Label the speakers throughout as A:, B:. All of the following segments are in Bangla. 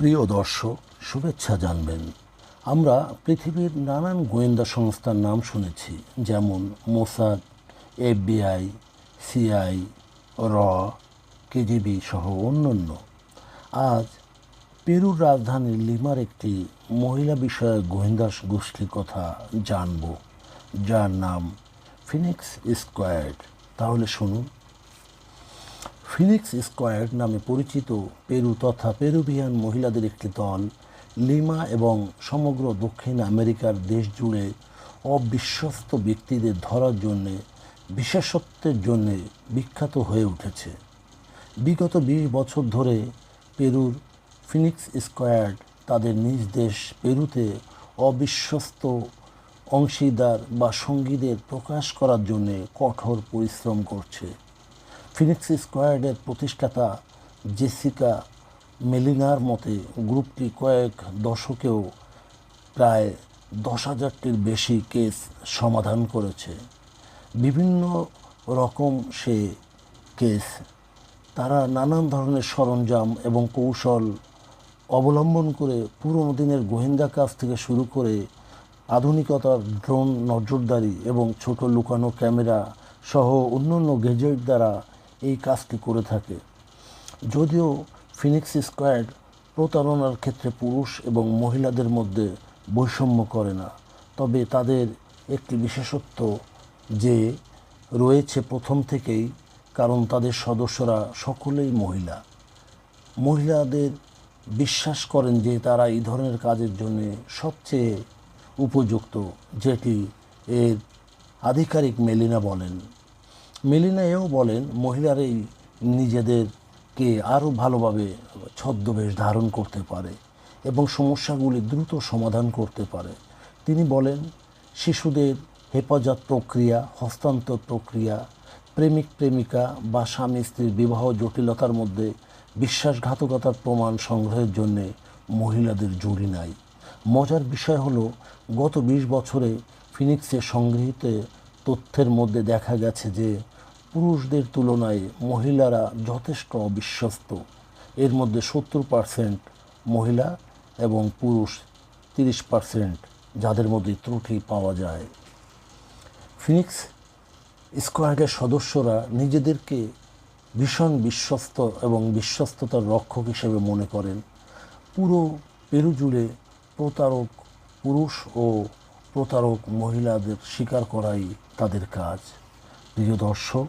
A: প্রিয় দর্শক, শুভেচ্ছা জানবেন। আমরা পৃথিবীর নানান গোয়েন্দা সংস্থার নাম শুনেছি, যেমন মোসাদ, এফবিআই, সিআই, র, কেজিবি সহ অন্যান্য। আজ পেরুর রাজধানী লিমার একটি মহিলা বিষয়ক গোয়েন্দা গোষ্ঠীর কথা জানব, যার নাম ফিনিক্স স্কোয়াড। তাহলে শুনুন। ফিনিক্স স্কোয়াড নামে পরিচিত পেরু তথা পেরুভিয়ান মহিলাদের একটি দল, লিমা এবং সমগ্র দক্ষিণ আমেরিকার দেশ জুড়ে অবিশ্বস্ত ব্যক্তিদের ধরার জন্যে, বিশেষত্বের জন্যে বিখ্যাত হয়ে উঠেছে। বিগত বিশ বছর ধরে পেরুর ফিনিক্স স্কোয়াড তাদের নিজ দেশ পেরুতে অবিশ্বস্ত অংশীদার বা সঙ্গীদের প্রকাশ করার জন্যে কঠোর পরিশ্রম করছে। ফিনিক্স স্কোয়াডের প্রতিষ্ঠাতা জেসিকা মেলিনার মতে, গ্রুপটি কয়েক দশকেও প্রায় দশ হাজারটির বেশি কেস সমাধান করেছে। বিভিন্ন রকম সে কেস, তারা নানান ধরনের সরঞ্জাম এবং কৌশল অবলম্বন করে পুরনো দিনের গোয়েন্দা কাজ থেকে শুরু করে আধুনিকতার ড্রোন নজরদারি এবং ছোট লুকানো ক্যামেরা সহ অন্যান্য গেজেট দ্বারা এই কাজটি করে থাকে। যদিও ফিনিক্স স্কোয়াড প্রতারণার ক্ষেত্রে পুরুষ এবং মহিলাদের মধ্যে বৈষম্য করে না, তবে তাদের একটি বিশেষত্ব যে রয়েছে প্রথম থেকেই, কারণ তাদের সদস্যরা সকলেই মহিলা। মহিলাদের বিশ্বাস করেন যে তারা এই ধরনের কাজের জন্য সবচেয়ে উপযুক্ত, যেটি এর আধিকারিক মেলিনা বলেন। মেলিনা এও বলেন মহিলারাই নিজেদেরকে আরও ভালোভাবে ছদ্মবেশ ধারণ করতে পারে এবং সমস্যাগুলি দ্রুত সমাধান করতে পারে। তিনি বলেন, শিশুদের হেফাজত প্রক্রিয়া, হস্তান্তর প্রক্রিয়া, প্রেমিক প্রেমিকা বা স্বামী স্ত্রীর বিবাহ জটিলতার মধ্যে বিশ্বাসঘাতকতার প্রমাণ সংগ্রহের জন্যে মহিলাদের জুড়ি নাই। মজার বিষয় হলো, গত বিশ বছরে ফিনিক্সে সংগৃহীত তথ্যের মধ্যে দেখা গেছে যে পুরুষদের তুলনায় মহিলারা যথেষ্ট অবিশ্বস্ত। এর মধ্যে সত্তর পার্সেন্ট মহিলা এবং পুরুষ তিরিশ পার্সেন্ট যাদের মধ্যে ত্রুটি পাওয়া যায়। ফিনিক্স স্কোয়াডের সদস্যরা নিজেদেরকে ভীষণ বিশ্বস্ত এবং বিশ্বস্ততার রক্ষক হিসেবে মনে করেন। পুরো পেরু জুড়ে প্রতারক পুরুষ ও প্রতারক মহিলাদের স্বীকার করাই তাদের কাজ। প্রিয় দর্শক,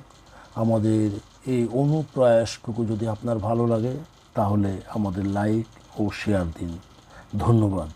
A: আমাদের এই অনুপ্রয়াসটুকু যদি আপনার ভালো লাগে, তাহলে আমাদের লাইক ও শেয়ার দিন। ধন্যবাদ।